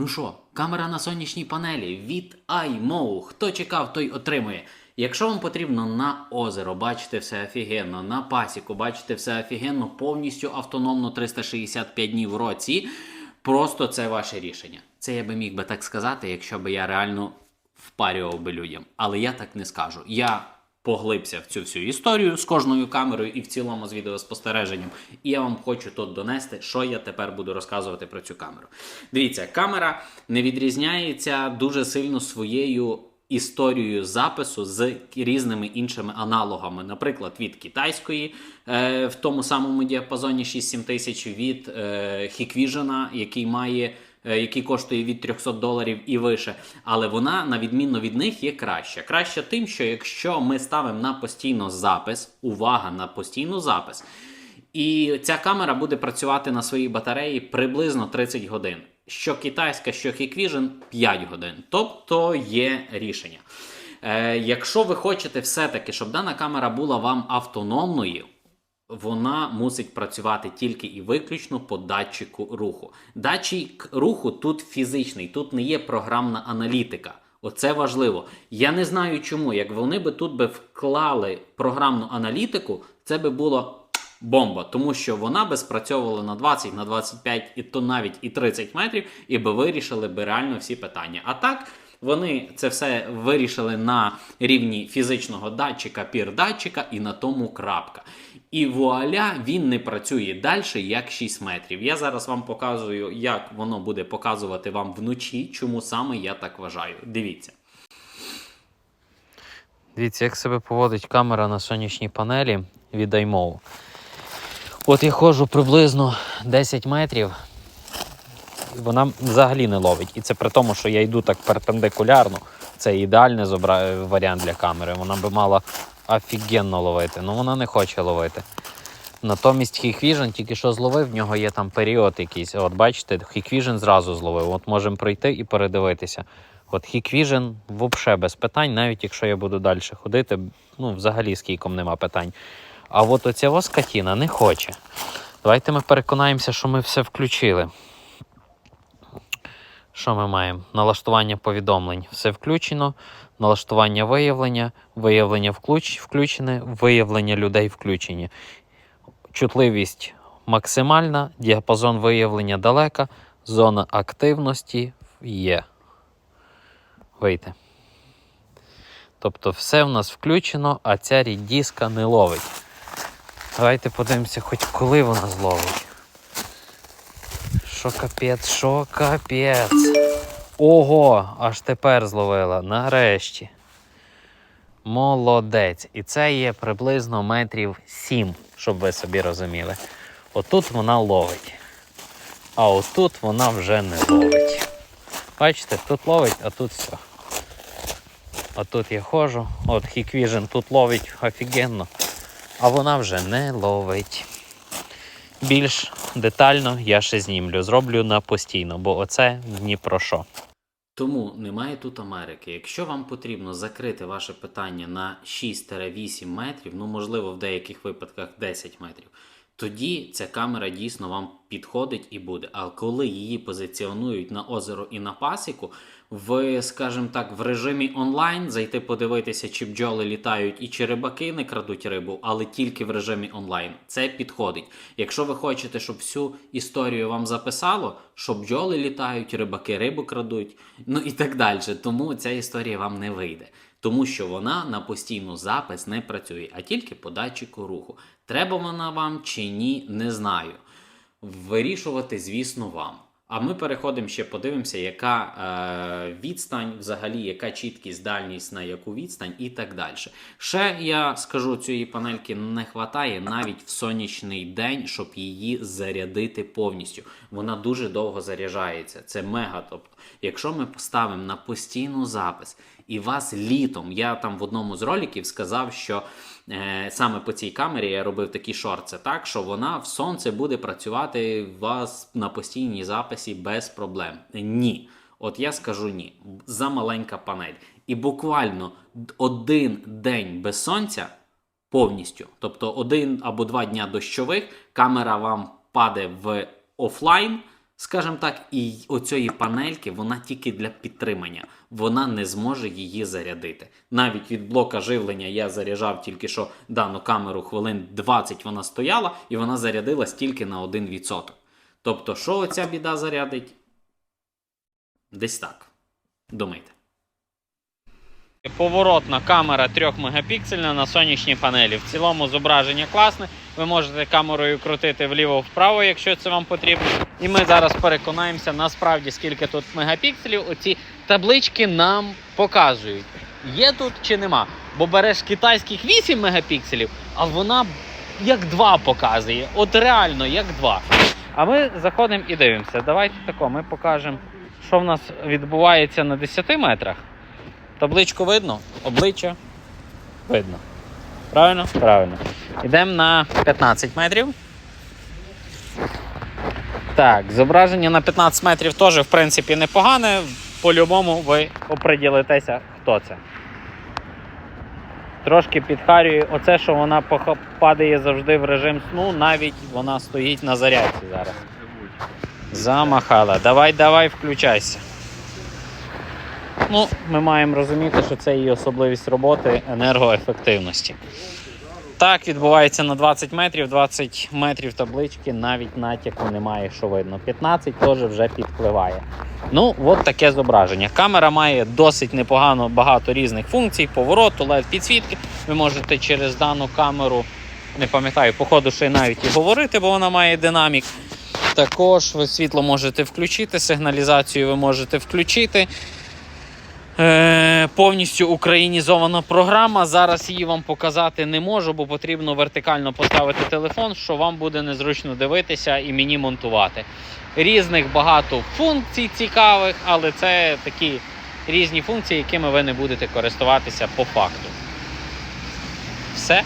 Ну що, камера на сонячній панелі від iMO. Хто чекав, той отримує. Якщо вам потрібно на озеро бачити все офігенно, на пасіку бачити все офігенно, повністю автономно 365 днів в році, просто це ваше рішення. Це я би міг би так сказати, якщо би я реально впарював би людям. Але я так не скажу. Я поглибся в цю всю історію з кожною камерою і в цілому з відеоспостереженням. І я вам хочу тут донести, що я тепер буду розказувати про цю камеру. Дивіться, камера не відрізняється дуже сильно своєю. Історією запису з різними іншими аналогами, наприклад, від китайської е, в тому самому діапазоні 6-7 тисяч, від е, Hikvision, який має який коштує від 300 доларів і вище. Але вона, на відміну від них, є краща. Краща тим, що якщо ми ставимо на постійно запис, увага на постійно запис, і ця камера буде працювати на своїй батареї приблизно 30 годин. Що китайська, що Hikvision 5 годин. Тобто є рішення. Е, якщо ви хочете все-таки, щоб дана камера була вам автономною, вона мусить працювати тільки і виключно по датчику руху. Датчик руху тут фізичний, тут не є програмна аналітика. Оце важливо. Я не знаю чому. Як вони би тут би вклали програмну аналітику, це би було бомба, тому що вона би спрацьовувала на 20, на 25 і то навіть і 30 метрів, і би вирішили би реально всі питання. А так. Вони це все вирішили на рівні фізичного датчика, пір-датчика, і на тому крапка. І вуаля, він не працює далі, як 6 метрів. Я зараз вам показую, як воно буде показувати вам вночі, чому саме я так вважаю. Дивіться. Дивіться, як себе поводить камера на сонячній панелі від iMov. От я ходжу приблизно 10 метрів, вона взагалі не ловить. І це при тому, що я йду так перпендикулярно. Це ідеальний варіант для камери. Вона би мала офігенно ловити, але вона не хоче ловити. Натомість Hikvision тільки що зловив, в нього є там період якийсь. От бачите, Hikvision зразу зловив. От можемо пройти і передивитися. От Hikvision взагалі без питань, навіть якщо я буду далі ходити, ну взагалі з кійком нема питань. А от оця воскатіна не хоче. Давайте ми переконаємося, що ми все включили. Що ми маємо? Налаштування повідомлень. Все включено. Налаштування виявлення, виявлення включ... включене, виявлення людей включені. Чутливість максимальна, діапазон виявлення далека, зона активності є. Вийти. Тобто все в нас включено, а ця рідіска не ловить. Давайте подивимося, хоч коли вона зловить. Що капець, що капець. Ого, аж тепер зловила. Нарешті. Молодець. І це є приблизно метрів 7, щоб ви собі розуміли. Отут вона ловить. А отут вона вже не ловить. Бачите, тут ловить, а тут все. А тут я ходжу. От Hikvision тут ловить офігенно, а вона вже не ловить. Більш детально я ще знімлю. Зроблю на постійно, бо оце ні про що. Тому немає тут Америки. Якщо вам потрібно закрити ваше питання на 6-8 метрів, ну можливо в деяких випадках 10 метрів, тоді ця камера дійсно вам підходить і буде. А коли її позиціонують на озеро і на пасіку, в, скажімо так, в режимі онлайн зайти подивитися, чи бджоли літають і чи рибаки не крадуть рибу, але тільки в режимі онлайн. Це підходить. Якщо ви хочете, щоб всю історію вам записало, що бджоли літають, рибаки рибу крадуть, ну і так далі. Тому ця історія вам не вийде. Тому що вона на постійну запис не працює, а тільки по датчику руху. Треба вона вам чи ні, не знаю. Вирішувати, звісно, вам. А ми переходимо ще подивимося, яка е, відстань, взагалі, яка чіткість, дальність на яку відстань і так далі. Ще я скажу, цієї панельки не вистачає навіть в сонячний день, щоб її зарядити повністю. Вона дуже довго заряджається. Це мега. Тобто, якщо ми поставимо на постійну запис і вас літом, я там в одному з роликів сказав, що саме по цій камері я робив такі шорти, так що вона в сонце буде працювати у вас на постійній записі без проблем. Ні. От я скажу ні. За маленька панель. І буквально один день без сонця повністю, тобто один або два дня дощових, камера вам паде в офлайн. Скажімо так, і оцієї панельки вона тільки для підтримання. Вона не зможе її зарядити. Навіть від блока живлення я заряджав тільки що дану камеру хвилин 20 вона стояла, і вона зарядилась тільки на 1%. Тобто, що оця біда зарядить? Десь так. Думайте. Поворотна камера 3 мегапіксельна на сонячній панелі. В цілому зображення класне. Ви можете камерою крутити вліво-вправо, якщо це вам потрібно. І ми зараз переконаємося насправді, скільки тут мегапікселів. Оці таблички нам показують. Є тут чи нема. Бо береш китайських 8 мегапікселів, а вона як 2 показує. От реально, як 2. А ми заходимо і дивимося. Давайте тако, ми покажемо, що в нас відбувається на 10 метрах. Табличку видно, обличчя видно. Правильно? Правильно. Йдемо на 15 метрів. Так, зображення на 15 метрів теж, в принципі, непогане. По-любому ви оприділитеся, хто це. Трошки підхарює оце, що вона падає завжди в режим сну, навіть вона стоїть на зарядці зараз. Замахала. Давай, давай, включайся. Ну, ми маємо розуміти, що це її особливість роботи енергоефективності. Так, відбувається на 20 метрів, 20 метрів таблички, навіть натяку немає, що видно. 15 теж вже підпливає. Ну, от таке зображення. Камера має досить непогано багато різних функцій, повороту, led підсвітки. Ви можете через дану камеру, не пам'ятаю, походу ще й навіть і говорити, бо вона має динамік. Також ви світло можете включити, сигналізацію ви можете включити. Е, повністю українізована програма. Зараз її вам показати не можу, бо потрібно вертикально поставити телефон, що вам буде незручно дивитися і мені монтувати. Різних багато функцій цікавих, але це такі різні функції, якими ви не будете користуватися по факту. Все.